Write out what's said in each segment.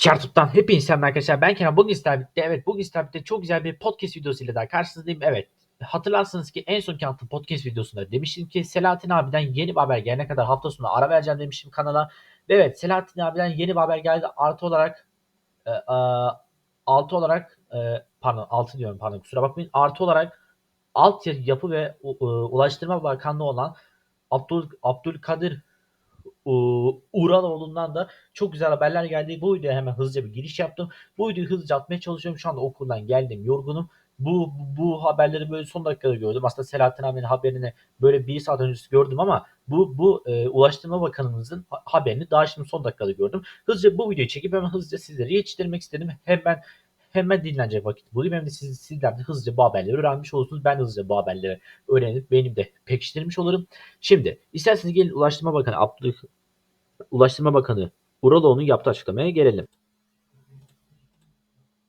Çartup'tan hepinize selam arkadaşlar. Ben Kenan. Bugün birlikte, evet bugün birlikte çok güzel bir podcast videosuyla daha karşınızdayım. Evet hatırlarsınız ki en sonki attığım podcast videosunda demiştim ki Selahattin abiden yeni bir haber gelene kadar hafta sonu ara vereceğim demiştim kanala. Ve evet Selahattin abiden yeni bir haber geldi. Artı olarak e, e, altı olarak e, pardon altı diyorum pardon kusura bakmayın. Artı olarak alt yapı ve e, Ulaştırma Bakanlığı olan Abdül Abdülkadir U- Uraloğlu'ndan da çok güzel haberler geldi. Bu videoya hemen hızlıca bir giriş yaptım. Bu videoyu hızlıca atmaya çalışıyorum. Şu anda okuldan geldim yorgunum. Bu, bu haberleri böyle son dakikada gördüm. Aslında Selahattin abinin haberini böyle bir saat öncesi gördüm ama bu bu e, Ulaştırma Bakanımızın ha- haberini daha şimdi son dakikada gördüm. Hızlıca bu videoyu çekip hemen hızlıca sizlere yetiştirmek istedim. Hemen hemen dinlenecek vakit bulayım. Hem de siz, sizler de hızlıca bu haberleri öğrenmiş olursunuz. Ben de hızlıca bu haberleri öğrenip benim de pekiştirmiş olurum. Şimdi isterseniz gelin Ulaştırma Bakanı Abdül Ulaştırma Bakanı Uraloğlu'nun yaptığı açıklamaya gelelim.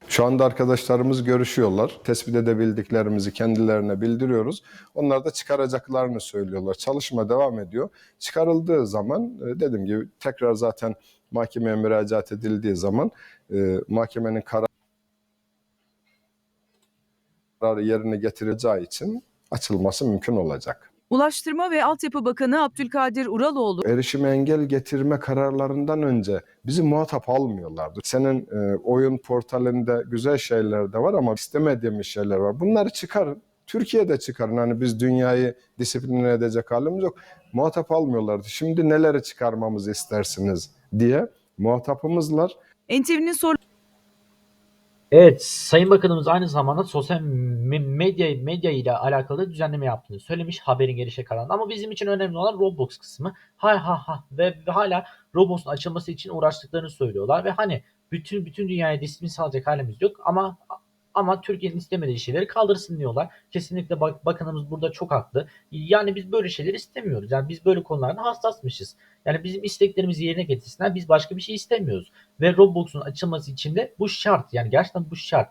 Şu anda arkadaşlarımız görüşüyorlar. Tespit edebildiklerimizi kendilerine bildiriyoruz. Onlar da çıkaracaklarını söylüyorlar. Çalışma devam ediyor. Çıkarıldığı zaman e, dediğim gibi tekrar zaten mahkemeye müracaat edildiği zaman e, mahkemenin kararı yerine getireceği için açılması mümkün olacak. Ulaştırma ve Altyapı Bakanı Abdülkadir Uraloğlu erişime engel getirme kararlarından önce bizi muhatap almıyorlardı. Senin e, oyun portalinde güzel şeyler de var ama istemediğimiz şeyler var. Bunları çıkarın. Türkiye'de çıkarın. Hani biz dünyayı disipline edecek halimiz yok. Muhatap almıyorlardı. Şimdi neleri çıkarmamızı istersiniz diye muhatapımızlar. NTV'nin soru Evet, Sayın Bakanımız aynı zamanda sosyal me- medya medya ile alakalı düzenleme yaptığını söylemiş haberin gelişe kalan. Ama bizim için önemli olan Roblox kısmı. Ha ha ha ve ve hala Roblox'un açılması için uğraştıklarını söylüyorlar ve hani bütün bütün dünyaya disiplin sağlayacak halimiz yok ama ama Türkiye'nin istemediği şeyleri kaldırsın diyorlar. Kesinlikle bak, bakanımız burada çok haklı. Yani biz böyle şeyler istemiyoruz. Yani biz böyle konularda hassasmışız. Yani bizim isteklerimizi yerine getirsinler. Biz başka bir şey istemiyoruz. Ve Roblox'un açılması için de bu şart. Yani gerçekten bu şart.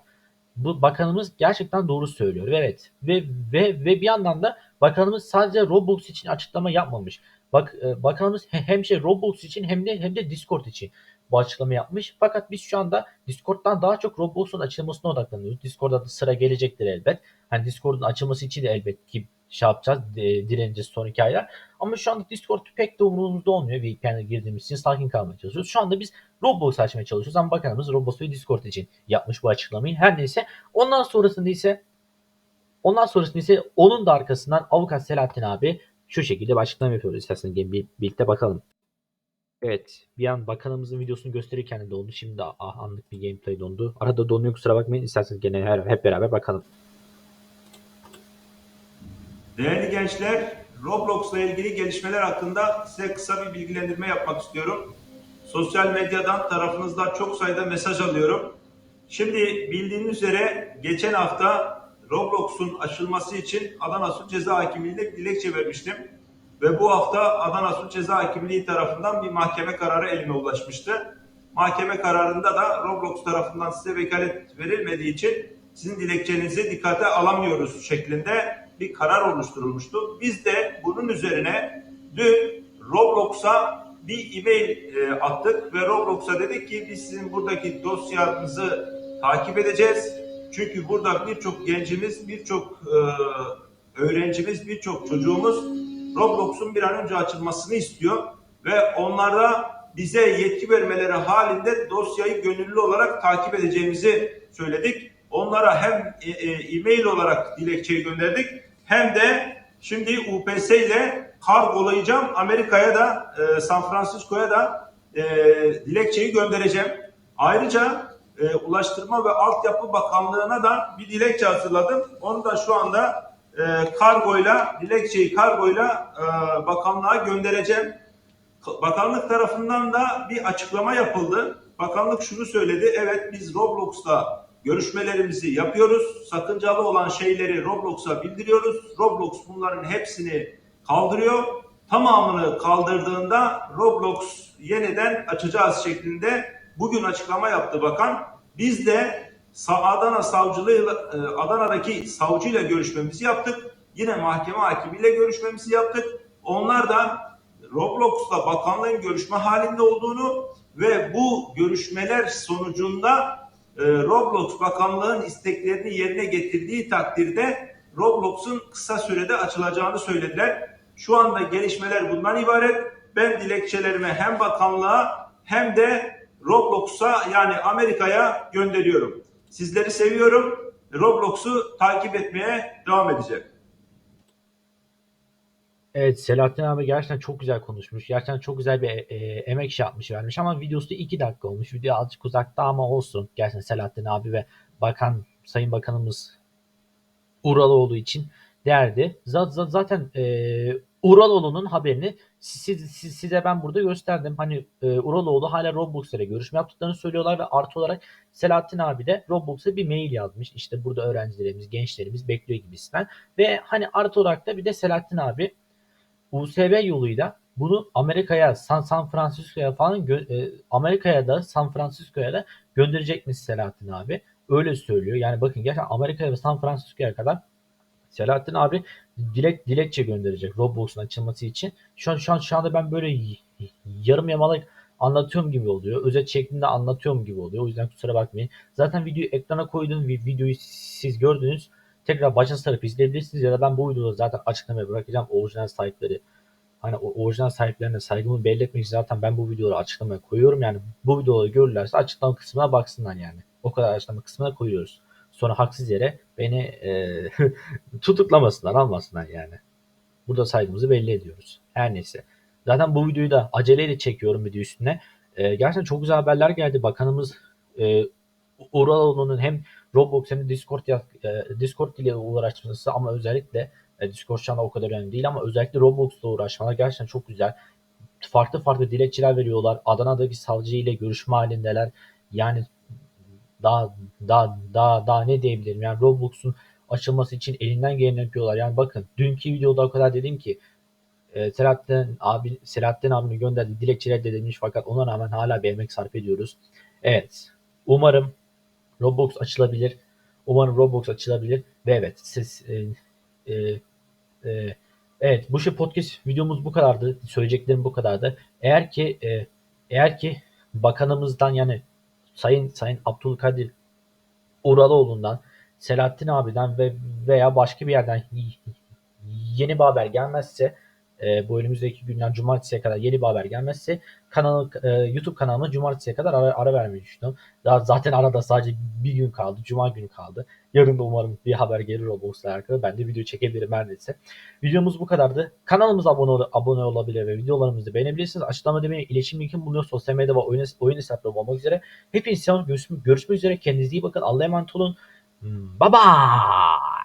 Bu bakanımız gerçekten doğru söylüyor. Evet. Ve ve ve bir yandan da bakanımız sadece Roblox için açıklama yapmamış. Bak e, bakanımız he- hem şey Roblox için hem de hem de Discord için bu açıklama yapmış. Fakat biz şu anda Discord'dan daha çok Roblox'un açılmasına odaklanıyoruz. Discord'da da sıra gelecektir elbet. Hani Discord'un açılması için de elbet ki şey yapacağız, direneceğiz sonraki aylar. Ama şu anda Discord pek de umurumuzda olmuyor. VPN'e girdiğimiz için sakin kalmaya çalışıyoruz. Şu anda biz Roblox açmaya çalışıyoruz ama bakanımız Roblox ve Discord için yapmış bu açıklamayı. Her neyse ondan sonrasında ise ondan sonrasında ise onun da arkasından avukat Selahattin abi şu şekilde bir açıklama yapıyor. İsterseniz birlikte bakalım. Evet bir an bakanımızın videosunu gösterirken de dondu. Şimdi ah, anlık bir gameplay dondu. Arada donuyor kusura bakmayın. İsterseniz gene her, hep beraber bakalım. Değerli gençler, Roblox'la ilgili gelişmeler hakkında size kısa bir bilgilendirme yapmak istiyorum. Sosyal medyadan tarafınızdan çok sayıda mesaj alıyorum. Şimdi bildiğiniz üzere geçen hafta Roblox'un açılması için Adana Sulh Ceza Hakimliği'ne dilekçe vermiştim. Ve bu hafta Adana Sulh Ceza Hakimliği tarafından bir mahkeme kararı elime ulaşmıştı. Mahkeme kararında da Roblox tarafından size vekalet verilmediği için sizin dilekçenizi dikkate alamıyoruz şeklinde bir karar oluşturulmuştu. Biz de bunun üzerine dün Roblox'a bir e-mail e, attık ve Roblox'a dedik ki biz sizin buradaki dosyanızı takip edeceğiz. Çünkü burada birçok gencimiz, birçok e, öğrencimiz, birçok çocuğumuz Roblox'un bir an önce açılmasını istiyor ve onlara bize yetki vermeleri halinde dosyayı gönüllü olarak takip edeceğimizi söyledik. Onlara hem e, e, e-mail olarak dilekçeyi gönderdik hem de şimdi UPS ile kargolayacağım Amerika'ya da e, San Francisco'ya da e, dilekçeyi göndereceğim. Ayrıca e, Ulaştırma ve Altyapı Bakanlığı'na da bir dilekçe hazırladım. Onu da şu anda e, kargoyla, dilekçeyi kargoyla e, bakanlığa göndereceğim. Bakanlık tarafından da bir açıklama yapıldı. Bakanlık şunu söyledi. Evet biz Roblox'la görüşmelerimizi yapıyoruz. Sakıncalı olan şeyleri Roblox'a bildiriyoruz. Roblox bunların hepsini kaldırıyor. Tamamını kaldırdığında Roblox yeniden açacağız şeklinde bugün açıklama yaptı bakan. Biz de Adana savcılığıyla e, Adana'daki savcıyla görüşmemizi yaptık. Yine mahkeme hakimiyle görüşmemizi yaptık. Onlar da Roblox'la bakanlığın görüşme halinde olduğunu ve bu görüşmeler sonucunda e, Roblox bakanlığın isteklerini yerine getirdiği takdirde Roblox'un kısa sürede açılacağını söylediler. Şu anda gelişmeler bundan ibaret. Ben dilekçelerimi hem bakanlığa hem de Roblox'a yani Amerika'ya gönderiyorum. Sizleri seviyorum. Roblox'u takip etmeye devam edeceğim. Evet Selahattin abi gerçekten çok güzel konuşmuş. Gerçekten çok güzel bir e, e, emek şey yapmış vermiş ama videosu da 2 dakika olmuş. Video azıcık uzakta ama olsun. Gerçekten Selahattin abi ve bakan Sayın Bakanımız Uraloğlu için. Zaten, zaten e, Uraloğlu'nun haberini siz, siz- size ben burada gösterdim. Hani e, Uraloğlu hala Roblox'lara görüşme yaptıklarını söylüyorlar ve artı olarak Selahattin abi de Roblox'a bir mail yazmış. İşte burada öğrencilerimiz, gençlerimiz bekliyor gibisinden. Ve hani artı olarak da bir de Selahattin abi USB yoluyla bunu Amerika'ya, San, San Francisco'ya falan e, Amerika'ya da San Francisco'ya da gönderecekmiş Selahattin abi. Öyle söylüyor. Yani bakın gerçekten Amerika'ya ve San Francisco'ya kadar Selahattin abi dilek dilekçe gönderecek Roblox'un açılması için. Şu an şu an şu anda ben böyle yarım yamalak anlatıyorum gibi oluyor. Özet şeklinde anlatıyorum gibi oluyor. O yüzden kusura bakmayın. Zaten videoyu ekrana koyduğum vi- videoyu siz gördünüz. Tekrar başa sarıp izleyebilirsiniz ya da ben bu videoda zaten açıklamaya bırakacağım orijinal sahipleri. Hani orijinal sahiplerine saygımı belli etmek için zaten ben bu videoları açıklamaya koyuyorum. Yani bu videoları görürlerse açıklama kısmına baksınlar yani. O kadar açıklama kısmına koyuyoruz. Sonra haksız yere beni e, tutuklamasınlar, almasınlar yani. Burada saygımızı belli ediyoruz. Her neyse. Zaten bu videoyu da aceleyle çekiyorum video üstüne. E, gerçekten çok güzel haberler geldi. Bakanımız e, Uraloğlu'nun hem Roblox hem de Discord, e, Discord ile uğraşması ama özellikle e, Discord şu anda o kadar önemli değil ama özellikle Roblox'la uğraşmalar gerçekten çok güzel. Farklı farklı dilekçeler veriyorlar. Adana'daki savcı ile görüşme halindeler. Yani daha daha daha daha ne diyebilirim? Yani Roblox'un açılması için elinden geleni yapıyorlar. Yani bakın dünkü videoda o kadar dedim ki e, Selahattin abi Selahattin abinin gönderdiği dilekçeler de demiş fakat ona rağmen hala bir emek sarf ediyoruz. Evet. Umarım Roblox açılabilir. Umarım Roblox açılabilir ve evet siz e, e, e, evet bu şey podcast videomuz bu kadardı. Söyleyeceklerim bu kadardı. Eğer ki e, eğer ki bakanımızdan yani Sayın Sayın Abdülkadir Uraloğlu'ndan Selahattin abiden ve veya başka bir yerden yeni bir haber gelmezse e, bu önümüzdeki günler cumartesiye kadar yeni bir haber gelmezse kanalı e, YouTube kanalıma cumartesiye kadar ara, ara vermeyi düşünüyorum. Daha zaten arada sadece bir gün kaldı. Cuma günü kaldı. Yarın da umarım bir haber gelir Roblox'la alakalı. Ben de video çekebilirim her neyse. Videomuz bu kadardı. Kanalımıza abone, ol- abone olabilir ve videolarımızı beğenebilirsiniz. Açıklamada benim iletişim linkim bulunuyor. Sosyal medyada ve oyun, oyun hesaplarım olmak üzere. Hepinize görüşmek üzere. Kendinize iyi bakın. Allah'a emanet olun. Hmm, Bye bye.